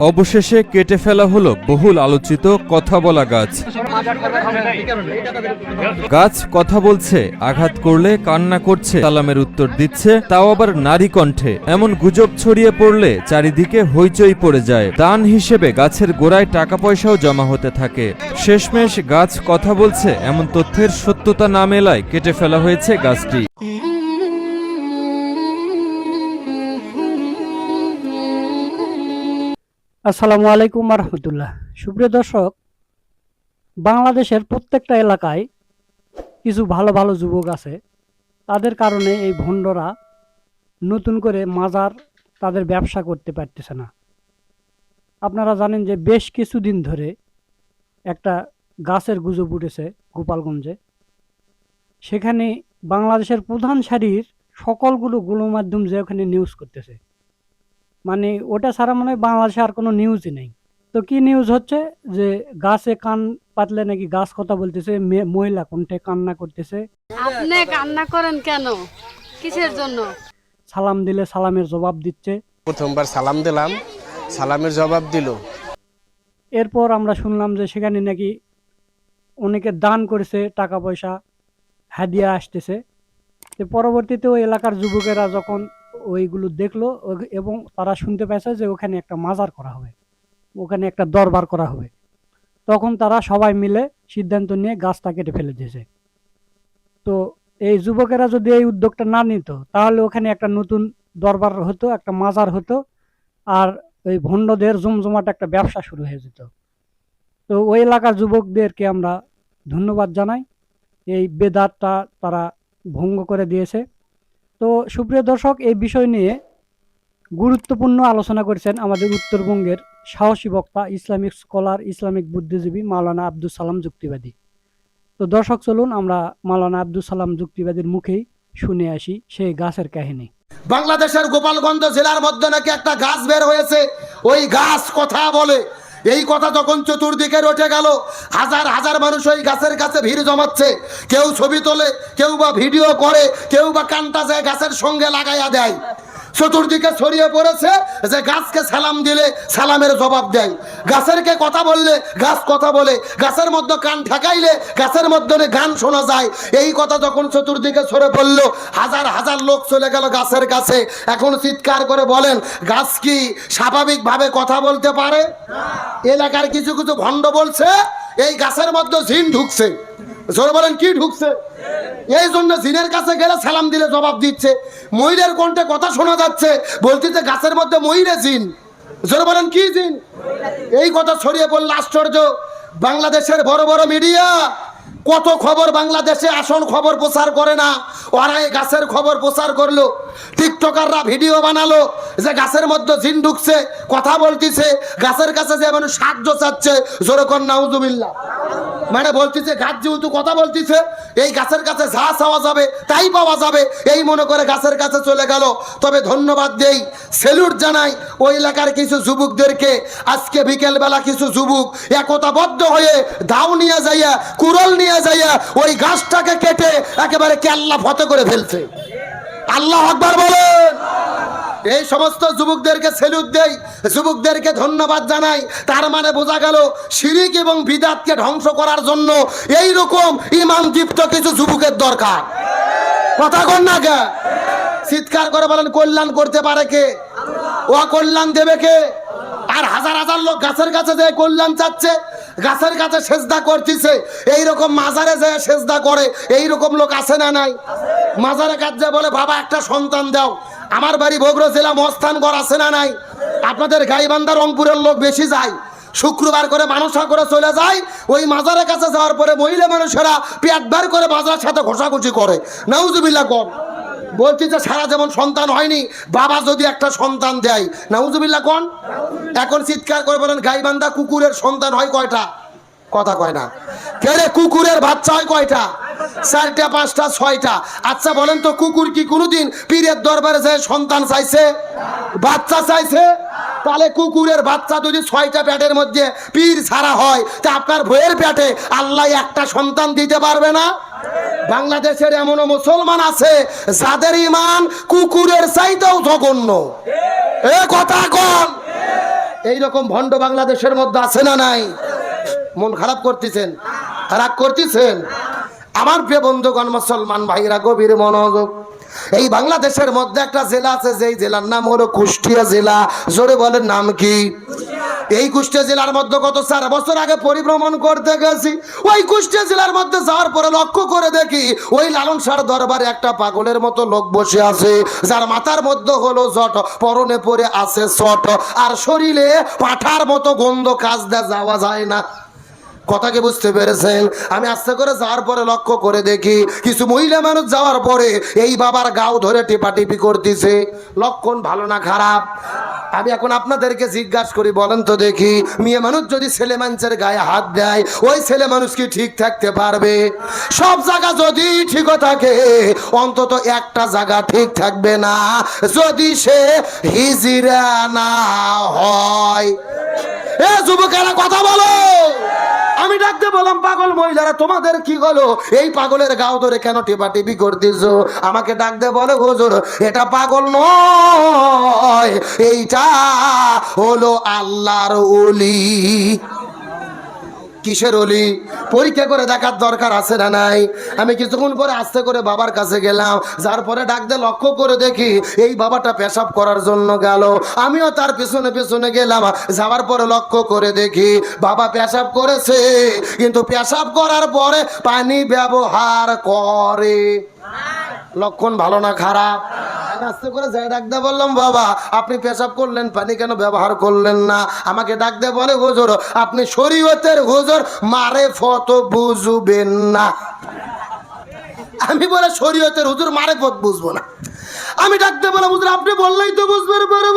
অবশেষে কেটে ফেলা হলো বহুল আলোচিত কথা বলা গাছ। গাছ কথা বলছে, আঘাত করলে কান্না করছে, সালামের উত্তর দিচ্ছে, তাও আবার নারী কণ্ঠে। এমন গুজব ছড়িয়ে পড়লে চারিদিকে হইচই পড়ে যায়। দান হিসেবে গাছের গোড়ায় টাকা পয়সাও জমা হতে থাকে। শেষমেশ গাছ কথা বলছে, এমন তথ্যের সত্যতা না মেলায় কেটে ফেলা হয়েছে গাছটি। আসসালামু আলাইকুম রহমতুল্লাহ সুপ্রিয় দর্শক, বাংলাদেশের প্রত্যেকটা এলাকায় কিছু ভালো ভালো যুবক আছে। তাদের কারণে এই ভণ্ডরা নতুন করে মাজার তাদের ব্যবসা করতে পারতেছে না। আপনারা জানেন যে বেশ কিছুদিন ধরে একটা গাছের গুজব উঠেছে গোপালগঞ্জে। সেখানে বাংলাদেশের প্রধান সারির সকলগুলো গণমাধ্যম যে ওখানে নিউজ করতেছে। মানে ওটা ছাড়া মনে হয় বাংলাদেশে আর কোনো নিউজই নেই। তো কি নিউজ হচ্ছে? যে গাছে কান পাতলে নাকি গাছ কথা বলতেছে মেয়ে- মহিলা কণ্ঠে কান্না করতেছে। আপনি কান্না করেন কেন? কিসের জন্য? সালাম দিলে সালামের জবাব দিচ্ছে। প্রথমবার সালাম দিলাম সালামের জবাব দিল। এরপর আমরা শুনলাম যে সেখানে নাকি অনেকে দান করেছে টাকা পয়সা হাদিয়া আসতেছে। তো পরবর্তীতে ওই এলাকার যুবকেরা যখন ওইগুলো দেখল এবং তারা শুনতে পেয়েছে যে ওখানে একটা মাজার করা হবে, ওখানে একটা দরবার করা হবে। তখন তারা সবাই মিলে সিদ্ধান্ত নিয়ে গাছটা কেটে ফেলে দিয়েছে। তো এই যুবকেরা যদি এই উদ্যোগটা না নিত, তাহলে ওখানে একটা নতুন দরবার হতো, একটা মাজার হতো, আর ওই ভণ্ডদের জমজমাট একটা ব্যবসা শুরু হয়ে যেত। তো ওই এলাকার যুবকদেরকে আমরা ধন্যবাদ জানাই। এই বেদারটা তারা ভঙ্গ করে দিয়েছে। তো সুপ্রিয় দর্শক, এই বিষয় নিয়ে গুরুত্বপূর্ণ আলোচনা করেছেন আমাদের উত্তরবঙ্গের সাহসী বক্তা, ইসলামিক স্কলার, ইসলামিক বুদ্ধিজীবী মাওলানা আব্দুল সালাম যুক্তিবাদী। তো দর্শক, চলুন আমরা মাওলানা আব্দুল সালাম যুক্তিবাদীর মুখেই শুনে আসি সেই গাছের কাহিনী। বাংলাদেশের গোপালগঞ্জ জেলার মধ্যে নাকি একটা গাছ বের হয়েছে? ওই গাছ কথা বলে এই কথা যখন চতুর্দিকে রটে গেল, হাজার হাজার মানুষ ওই গাছের কাছে ভিড় জমাচ্ছে। কেউ ছবি তোলে, কেউ বা ভিডিও করে, কেউ বা কানটা যায় গাছের সঙ্গে লাগাইয়া দেয়। চতুর্দিকে ছড়িয়ে পড়েছে যে গাছকে সালাম দিলে সালামের জবাব দেয়। গাছেরকে কথা বললে গাছ কথা বলে। গাছের মধ্যে কান ঠেকাইলে গাছের মধ্যে গান শোনা যায়। এই কথা যখন চতুর্দিকে ছড়ে পড়ল, হাজার হাজার লোক চলে গেল গাছের কাছে। এখন চিৎকার করে বলেন, গাছ কি স্বাভাবিকভাবে কথা বলতে পারে? এলাকার কিছু কিছু ভণ্ড বলছে, এই গাছের মধ্যে জিন ঢুকছে। জোরে বলেন, কি ঢুকছে? এই জন্য জিনের কাছে গেলে সালাম দিলে জবাব দিচ্ছে। ময়ূরের কণ্ঠে কথা শোনা যাচ্ছে, বলতেছে গাছের মধ্যে ময়ূরে জিন। জোরে বলেন, কি জিন? এই কথা ছড়িয়ে পড়ল আশ্চর্য। বাংলাদেশের বড় বড় মিডিয়া কত খবর বাংলাদেশে আসল খবর প্রচার করে না, ওরা এই গাছের খবর প্রচার করল। টিকটকাররা ভিডিও বানালো যে গাছের মধ্যে জিন ঢুকছে, কথা বলতিছে, গাছের কাছে যে মানুষ সাহায্য চাচ্ছে জোরকর নাউজুবিল্লা মানে বলতেছে গাছ যেহেতু কথা বলতেছে, এই গাছের কাছে যা চাওয়া যাবে, তাই পাওয়া যাবে। এই মনে করে গাছের কাছে চলে গেল। তবে ধন্যবাদ দেই, সেলুট জানাই ওই এলাকার কিছু যুবকদেরকে। আজকে বিকেলবেলা কিছু যুবক একতাবদ্ধ হয়ে দাও নিয়ে যাইয়া কুরল নিয়ে যাইয়া ওই গাছটাকে কেটে একেবারে কেল্লা ফতে করে ফেলছে। আল্লাহ আকবার বলেন। এই সমস্ত যুবকদেরকে সেলুট দেই, যুবকদেরকে ধন্যবাদ জানাই। তার মানে বোঝা গেল, শিরিক এবং বিদাতকে ধ্বংস করার জন্য এই রকম ইমান দীপ্ত কিছু যুবকের দরকার। কথা কন না কে? চিৎকার করে বলেন, কল্যাণ করতে পারে কে? ও কল্যাণ দেবে কে? আর হাজার হাজার লোক গাছের কাছে যে কল্যাণ চাচ্ছে, গাছের কাছে সেজদা করতেছে। এই রকম মাজারে যে সেজদা করে এই রকম লোক আছে না নাই? মাজারে কাজ বলে, বাবা, একটা সন্তান দাও। আমার বাড়ি বগুড়া জেলা মস্তানগড় আছে না নাই? আপনাদের গাইবান্ধা রংপুরের লোক বেশি যায়। শুক্রবার করে মানুষা করে চলে যায়। ওই মাজারের কাছে যাওয়ার পরে মহিলা মানুষেরা পেট বার করে মাজার সাথে ঘষাঘষি করে। নাউজুবিল্লা কর। বলছি যে সারা যেমন সন্তান হয়নি। বাবা যদি একটা সন্তান দেয় নাউজুবিল্লা কোন এখন চিৎকার করে বলেন, গাইবান্ধা কুকুরের সন্তান হয় কয়টা? কথা কয় না। কেড়ে কুকুরের বাচ্চা হয় কয়টা? চারটা, পাঁচটা, ছয়টা। আচ্ছা বলেন তো, কুকুর কি কোনোদিন পীরের দরবারে যে সন্তান চাইছে? বাচ্চা চাইছে? তাহলে কুকুরের বাচ্চা যদি ছয়টা প্যাটের মধ্যে পীর ছাড়া হয়, তা আপনার ভয়ের প্যাটে আল্লাহ একটা সন্তান দিতে পারবে না? বাংলাদেশের এমনও মুসলমান আছে, যাদের ইমান কুকুরের চাইতেও জঘন্য। এ কথা কন। এই রকম ভণ্ড বাংলাদেশের মধ্যে আছে না নাই? মন খারাপ করতেছেন? রাগ করতেছেন? আমার প্রিয় বন্ধুগণ, মুসলমান ভাইরা গভীর মনোযোগ। এই বাংলাদেশের মধ্যে একটা জেলা আছে, যেই জেলার নাম হলো কুষ্টিয়া জেলা। জোরে বলেন নাম কি? এই কুষ্টিয়া জেলার মধ্যে গত চার বছর আগে পরিভ্রমণ করতে গেছি। ওই কুষ্টিয়া জেলার মধ্যে যাওয়ার পরে লক্ষ্য করে দেখি, ওই লালন সার দরবারে একটা পাগলের মতো লোক বসে আছে, যার মাথার মধ্যে হলো জট, পরনে পরে আছে চট আর শরীরে পাঠার মতো গন্ধ কাজ দেওয়া যাওয়া যায় না। কথা কি বুঝতে পেরেছেন? আমি আস্তে করে যাওয়ার পরে লক্ষ্য করে দেখি কিছু মহিলা মানুষ যাওয়ার পরে এই বাবার গাও ধরে টিপাটিপি করতেছে। লক্ষণ ভালো না খারাপ? আমি এখন আপনাদেরকে জিজ্ঞাসা করি, বলেন তো দেখি, মেয়ে মানুষ যদি ছেলে মানুষের গায়ে হাত দেয়, ওই ছেলে মানুষ কি ঠিক থাকতে পারবে? সব জায়গা যদি ঠিক থাকে, অন্তত একটা জায়গা ঠিক থাকবে না। যদি সে হিজিরা না হয়। এ যুবকেরা, কথা বলো! আমি ডাকতে বললাম, পাগল মহিলারা, তোমাদের কি হলো? এই পাগলের গাও ধরে কেন টেপা টিপি করতেছ? আমাকে ডাকতে বলে, হুজুর, এটা পাগল নয়, এইটা হলো আল্লাহর ওলি। কিসের অলি? পরীক্ষা করে দেখার দরকার আছে না নাই? আমি কিছুক্ষণ পরে আস্তে করে বাবার কাছে গেলাম, যার পরে ডাকতে লক্ষ্য করে দেখি এই বাবাটা পেশাব করার জন্য গেল। আমিও তার পিছনে পিছনে গেলাম, যাওয়ার পরে লক্ষ্য করে দেখি বাবা পেশাব করেছে, কিন্তু পেশাব করার পরে পানি ব্যবহার করে। লক্ষণ ভালো না খারাপ? আস্তে করে যাই ডাকতে বললাম, বাবা, আপনি পেশাব করলেন, পানি কেন ব্যবহার করলেন না? আমাকে ডাকতে বলে, হুজুর, আপনি শরীয়তের হুজুর, মারে ফত বুঝবেন না। আমি বলে, শরীয়তের হুজুর, মারে পথ বুঝব না। আমি ডাকতে বলে হুজুর, আপনি বললেই তো বুঝবেন পারব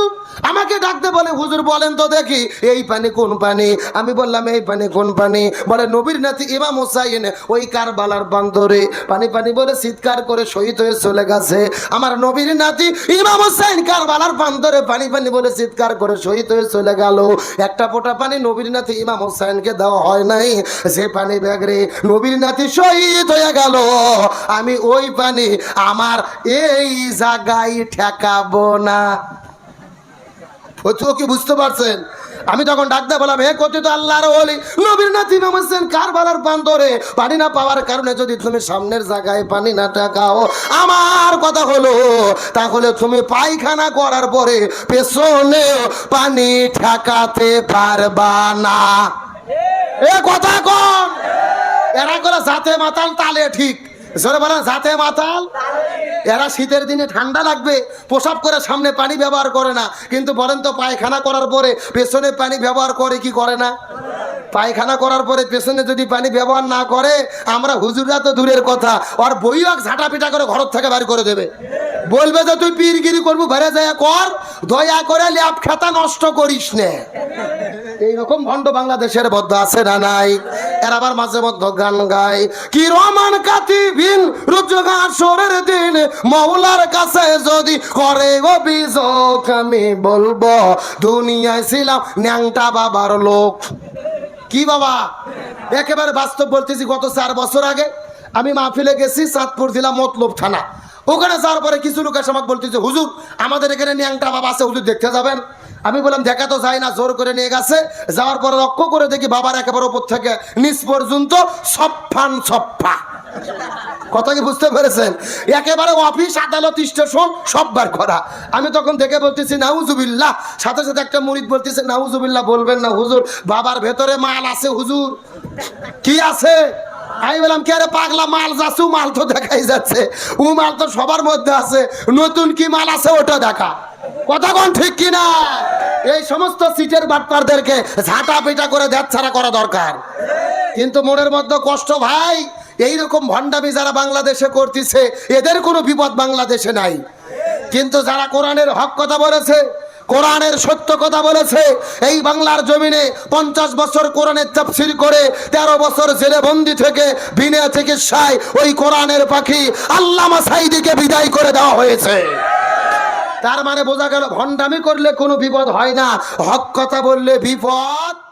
আমাকে ডাকতে বলে, হুজুর, বলেন তো দেখি, এই পানি কোন পানি? আমি বললাম, এই পানি কোন পানি? বলে, নবীর নাতি ইমাম হুসাইন ওই কারবালার বান্দরে। পানি পানি বলে চিৎকার করে শহীদ হয়ে চলে গেছে। আমার নবীর নাতি ইমাম হুসাইন কারবালার বান্দরে, পানি পানি বলে চিৎকার করে শহীদ হয়ে চলে গেল। একটা ফোঁটা পানি নবীর নাতি ইমাম হুসাইনকে দেওয়া হয় নাই। সে পানি ব্যাগরে নবীর নাতি শহীদ হয়ে গেল। আমি ওই পানি আমার এই জায়গায় ঠেকাবো না। ফতুয়া কি বুঝতে পারছেন? আমি তখন ডাকতে বললাম, হে কথিত আল্লাহর ওলি, নবীর নাতি হোসেন কারবালার প্রান্তরে। পানি না পাওয়ার কারণে যদি তুমি সামনের জায়গায় পানি না টাকাও আমার কথা হলো, তাহলে তুমি পায়খানা করার পরে পেছনে পানি ঠেকাতে পারবা না। এ কথা কন। এরা করে জাতে মাতাল তালে ঠিক। জোরে বলেন, জাতে মাতাল। এরা শীতের দিনে ঠান্ডা লাগবে পোশাক করে সামনে পানি ব্যবহার করে না। কিন্তু বলেন তো, পায়খানা করার পরে পেছনে পানি ব্যবহার করে কি করে না? পায়খানা করার পরে পেছনে যদি পানি ব্যবহার না করে, আমরা হুজুররা তো দূরের কথা, আর বইও ঝাঁটা পিটা করে ঘর থেকে বাড়ি করে দেবে। বলবে যে, তুই পীরগিরি করব, বেড়ে যায় কর, দয়া করে ল্যাপ খাতা নষ্ট করিস নে। এইরকম ভণ্ড বাংলাদেশের মধ্যে আছে না নাই? এর আবার মাঝে মধ্যে গান গায় কি রমান কাতিবিন রোজগার সরের দিন, মৌলার কাছে যদি করে অভিযোগ আমি বলব, দুনিয়ায় ছিলাম ন্যাংটা বাবার লোক। কি বাবা? একেবারে বাস্তব বলতেছি, গত চার বছর আগে আমি মাহফিলে গেছি, চাঁদপুর জেলা মতলব থানা। ওখানে যাওয়ার পরে কিছু লোক এসে আমাকে বলতেছে, হুজুর, আমাদের এখানে ন্যাংটা বাবা আছে, হুজুর দেখতে যাবেন? আমি বললাম, দেখা তো যায় না, জোর করে নিয়ে গেছে। যাওয়ার পরে লক্ষ্য করে দেখি বাবার একেবারে উপর থেকে নিচ পর্যন্ত সফান সফা কথা কি বুঝতে পেরেছেন? একেবারে অফিস, আদালত, স্টেশন সব বার করা। আমি তখন দেখে বলতেছি, নাউজুবিল্লাহ। সাথে সাথে একটা মুরিদ বলতেছে, নাউজুবিল্লাহ বলবেন না, হুজুর, বাবার ভেতরে মাল আছে, হুজুর। কি আছে? আমি বললাম, কে আরে পাগলা মাল যাচ্ছে মাল তো দেখাই যাচ্ছে। ও মাল তো সবার মধ্যে আছে। নতুন কি মাল আছে, ওটা দেখা। কথা কোন ঠিক কিনা? এই সমস্ত সিটের বাটপারদেরকে ঝাঁটা পিটা করে দেখ ছাড়া করা দরকার। কিন্তু মনের মধ্যে কষ্ট, ভাই, এইরকম ভণ্ডামি যারা বাংলাদেশে করতেছে, এদের কোনো বিপদ বাংলাদেশে নাই। কিন্তু যারা কোরআনের হক কথা বলেছে, কোরআনের সত্য কথা বলেছে, এই বাংলার জমিনে পঞ্চাশ বছর কোরআনের তাফসির করে, তেরো বছর জেলে বন্দি থেকে, বিনা চিকিৎসায় ওই কোরআনের পাখি আল্লামা সাইদিকে বিদায় করে দেওয়া হয়েছে। তার মানে বোঝা গেল ভণ্ডামি করলে কোনো বিপদ হয় না। হক কথা বললে বিপদ।